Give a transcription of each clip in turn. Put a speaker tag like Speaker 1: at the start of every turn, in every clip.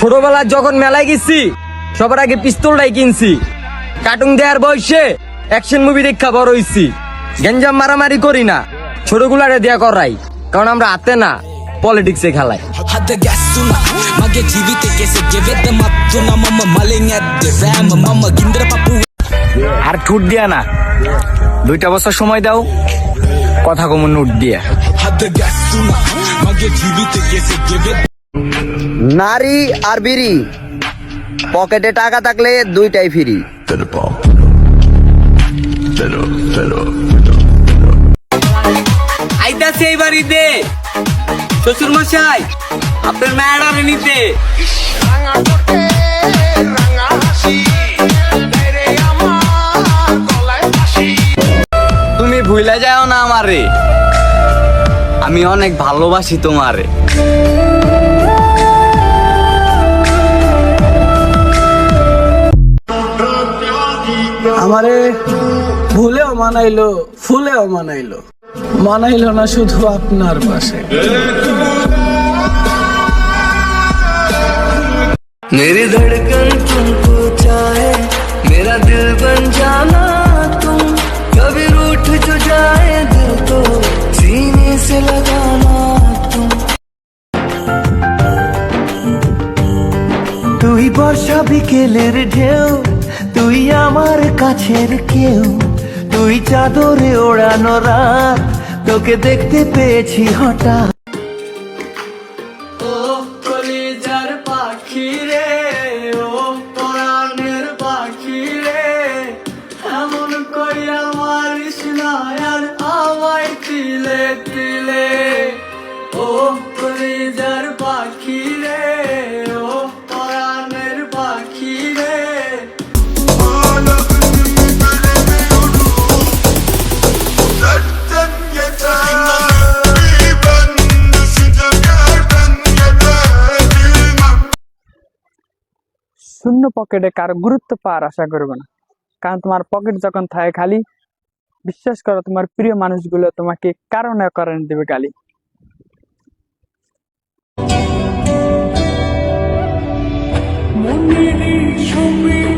Speaker 1: ছোটবেলায় যখন মেলায় গেছি সবার আগে পিস্তলটাই কিনছি। কার্টুন দেওয়ার বয়সে অ্যাকশন মুভি দেখা বড় হইছি। গেঞ্জাম মারামারি করি না ছোটগুলারে দেয়া করাই কারণ আমরা হাতে না পলিটিক্সে
Speaker 2: gindra papu
Speaker 3: আর ঠুট দিয়া না দুইটা বছর সময় দাও কথা কমন নোট দিয়ে।
Speaker 2: gevede
Speaker 4: নারী আর বিড়ি। পকেটে টাকা থাকলে দুইটাই ফ্রি।
Speaker 1: নিতে। তুমি ভুলে যাও না আমারে। আমি অনেক ভালোবাসি তোমারে।
Speaker 5: আমারে ভুলেও মানাইলো ফুলেও মানাইলো মানাইলো না শুধু আপনার পাশে
Speaker 6: मेरी धड़कन तुमको चाहे मेरा दिल बन जाना तुम कभी रूठ जो जाए दिल तो सीने से लगाना तुम তুই বর্ষা বিকেলের ঢেউ তুই আমার কাছের কেউ তুই চাদরে ওড়ানো রাত তোকে দেখতে পেয়েছি হঠাৎ।
Speaker 7: শূন্য পকেটে কারও গুরুত্ব পাওয়ার আশা করবে না। কারণ তোমার পকেট যখন থাকে খালি, বিশ্বাস করো তোমার প্রিয় মানুষগুলো তোমাকে কারণে কারণে দেবে গালি
Speaker 5: আমি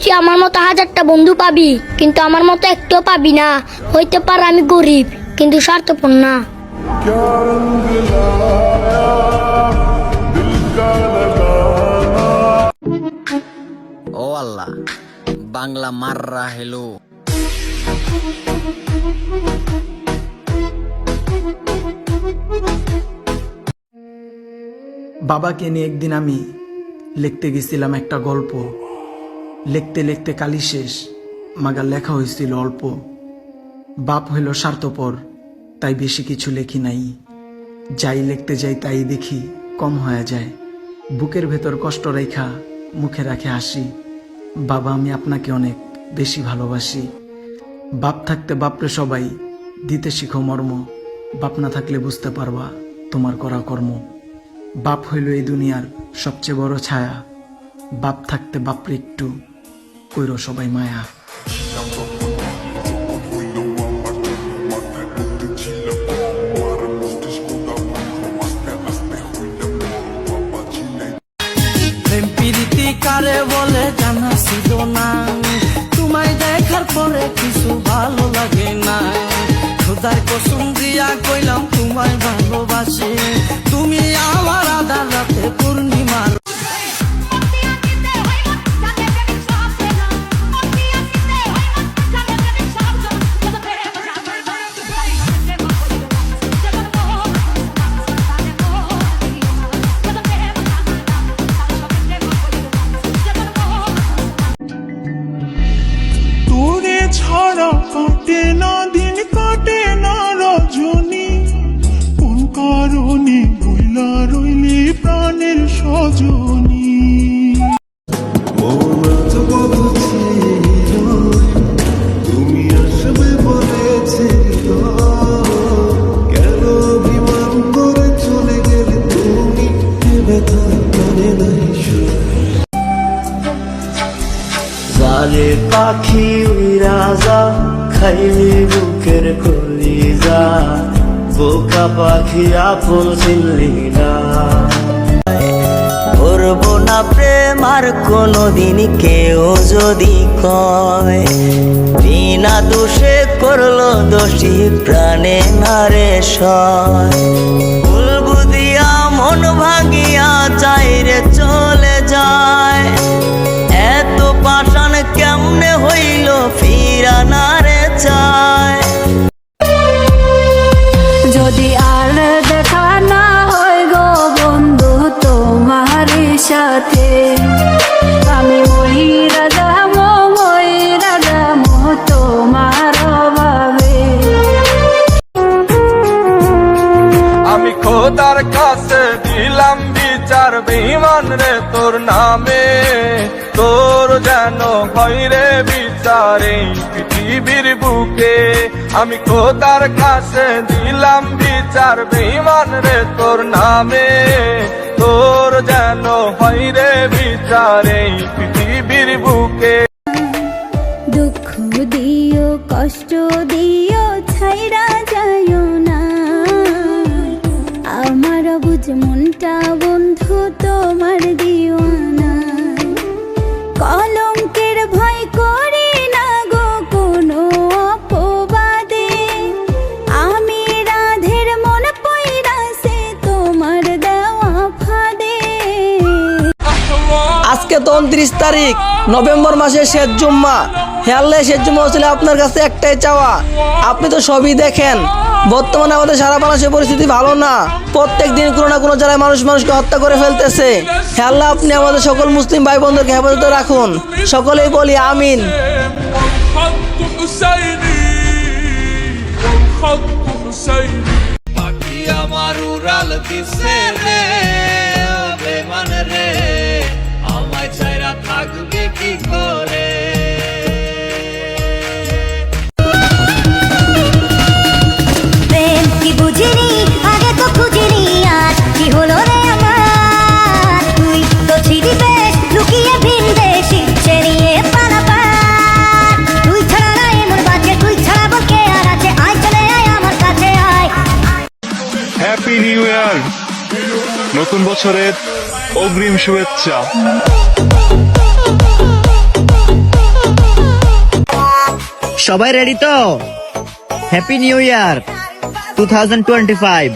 Speaker 8: তুই আমার মতো হাজারটা বন্ধু পাবি কিন্তু আমার মতো একটাও পাবি না। হইতে পারে আমি গরিব কিন্তু স্বার্থপর না।
Speaker 1: ও আল্লাহ বাংলা মাররা হেলো।
Speaker 9: বাবাকে নিয়ে একদিন আমি লিখতে গেছিলাম একটা গল্প। লিখতে লিখতে কালি শেষ, মাগার লেখা হয়েছিল অল্প। বাপ হইল স্বার্থপর, তাই বেশি কিছু লেখি নাই। যাই লিখতে যাই তাই দেখি কম হয়ে যায়। বুকের ভেতর কষ্ট রেখা, মুখে রাখে হাসি। বাবা, আমি আপনাকে অনেক বেশি ভালোবাসি। বাপ থাকতে বাপরে সবাই, দিতে শিখো মর্ম। বাপ না থাকলে বুঝতে পারবা তোমার করা কর্ম। বাপ হইল এই দুনিয়ার সবচেয়ে বড় ছায়া। বাপ থাকতে বাপরে একটু কইর সবাই মায়া।
Speaker 10: কারে বলে জানা ছিল না। তোমায় দেখার পরে কিছু ভালো লাগে না। খোদার কসম দিয়া কইলাম, তোমায় ভালোবাসি। পাখি রাজা খাইলি বুকের কলিজা। বোকা পাখি, আপন চিনলি না। করব না প্রেম আর কোনোদিন কেউ যদি কয় বিনা দোষে করল দোষী, প্রাণে নারে সয়।
Speaker 11: বিচার বিমান রে, তোর নামে। তোর যেন হয় বিচারে পৃথিবীর বুকে। আমি খোদার কাছে দিলাম বিচার বেঈমান রে, তোর নামে। তোর যেন হয় রে বিচার পৃথিবীর বুকে।
Speaker 12: দুঃখ দিও, কষ্ট দিও ছাইরা মনটা বন্ধু তোমার দিওয়ানা। কলঙ্কের ভয় করি না গো কোনো অপবাদে। আমি রাধের মন পইরাছে তোমার দেওয়া ফাঁদে।
Speaker 10: আজকে তো উনত্রিশ তারিখ, নভেম্বর মাসের শেষ জুম্মা। হেয়াল্লে শেষ জুম্মা আপনার কাছে একটাই চাওয়া। আপনি তো সবই দেখেন। বর্তমানে আমাদের সারা বাংলাদেশের পরিস্থিতি ভালো না। প্রত্যেক দিন কোনো না কোনো জায়গায় মানুষ মানুষকে হত্যা করে ফেলতেছে। হেয়াল্লা আপনি আমাদের সকল মুসলিম ভাই বোনদেরকে হেফাজতে রাখুন। সকলেই বলি আমিন।
Speaker 13: আমার উড়াল দিছে রে?
Speaker 14: নতুন বছরের অগ্রিম শুভেচ্ছা।
Speaker 3: সবাই রেডি তো?
Speaker 9: Happy new year two thousand twenty five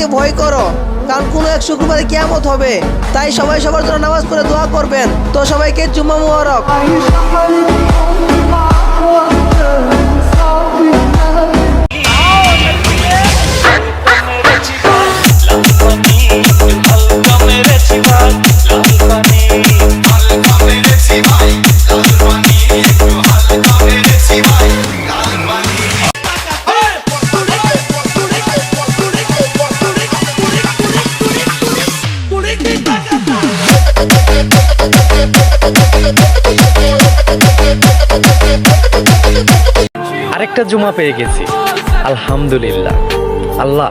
Speaker 9: শুক্রবারকে ভয় করো। কারণ কোনো এক শুক্রবারে কিয়ামত হবে। তাই সবাই সবার জন্য নামাজ পড়ে দোয়া করবেন। তো সবাইকে জুম্মা মুবারক।
Speaker 15: আরেকটা জুমা পেয়ে গেছি। আলহামদুলিল্লাহ। আল্লাহ,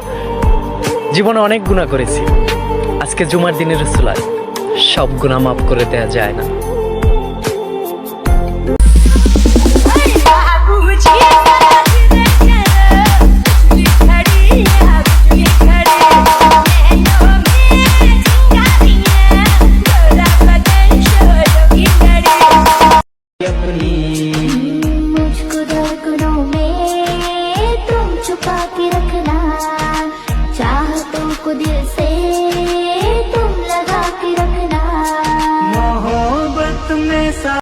Speaker 15: জীবনে অনেক গুণা করেছি। আজকে জুমার দিনের রসুলায় সব গুণা মাফ করে দেয়া যায় না।
Speaker 9: তুই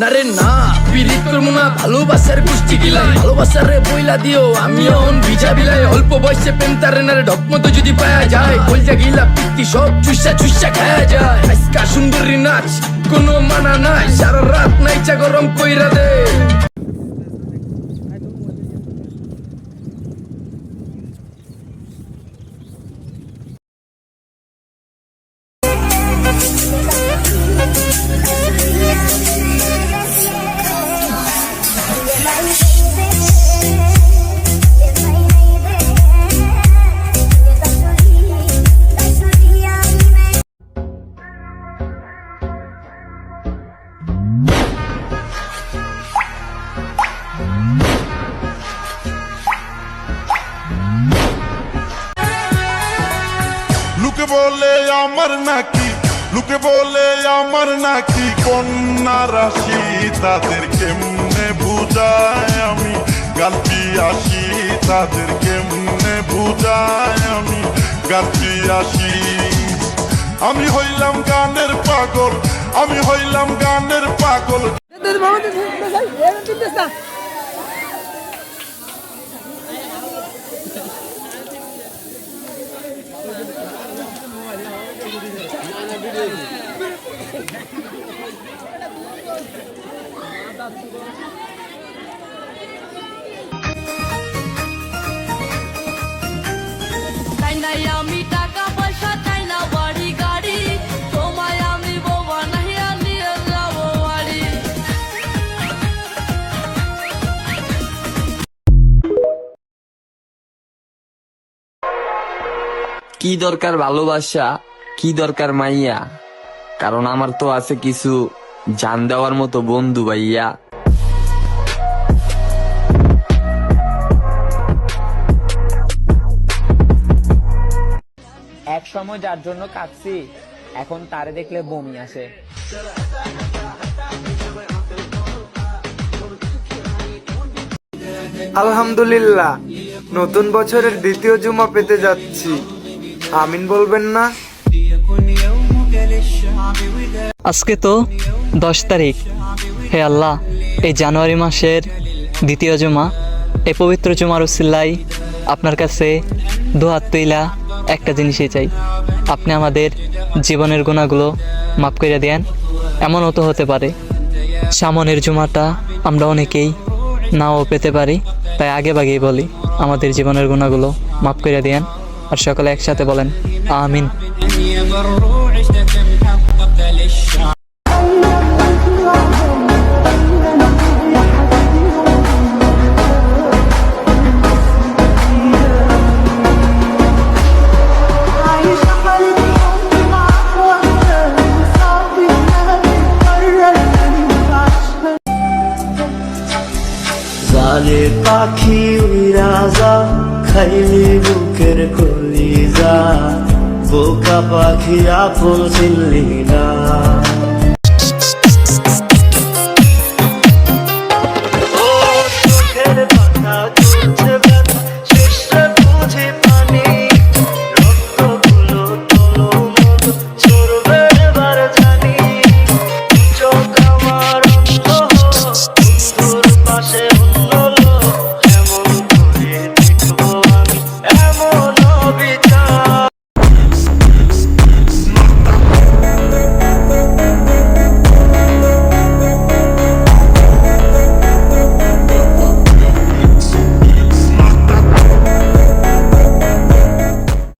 Speaker 9: না রে
Speaker 16: না পিরিত করব না, ভালোবাসার গোষ্ঠী গিলাই। ভালোবাসার রে বইলা দিও আমি অন ভিজা বিলাই। অল্প বয়সে প্রেম তারে না রে ঢকমতো যদি পায়া যায়, কলজা গিলা পিত্তি সব চুষা চুষা খায়া যায়। আজকা সুন্দরী নাচ, কোনো মানা নাই, সারা রাত নাইচা গরম কইরা দে।
Speaker 14: আমার নাকি কন্যা রাশি তাদের কেমনে বুঝায় আমি? গালপি আসি তাদের কেমনে বুঝায় আমি? গালপি আসি। আমি হইলাম গানের পাগল, আমি হইলাম গানের পাগল।
Speaker 17: কি দরকার ভালোবাসা, কি দরকার মাইয়া? কারণ আমার তো আছে কিছু জান দেওয়ার মতো বন্ধু ভাইয়া।
Speaker 8: সময় যার জন্য কাঁদছি। এখন তারে দেখলে বমি আসে।
Speaker 18: আলহামদুলিল্লাহ নতুন বছরের দ্বিতীয় জুমা পেতে যাচ্ছি। আমিন বলবেন না?
Speaker 15: আজকে তো দশ তারিখ। হে আল্লাহ এই জানুয়ারি মাসের দ্বিতীয় জুমা এই পবিত্র জুমার উসিল্লাই আপনার কাছে দুহাত তৈলা একটা জিনিসই চাই। আপনি আমাদের জীবনের গুণাগুলো মাফ করে দেন, এমনও তো হতে পারে। সামনের জুমাটা আমরা অনেকেই নাও পেতে পারি, তাই আগে বাগেই বলি, আমাদের জীবনের গুণাগুলো মাফ করে দেন, আর সকলে একসাথে বলেন, আমিন।
Speaker 10: পাখি যা খাইলি বুকের কলিজা বোকা পাখি আপন চিনলি না।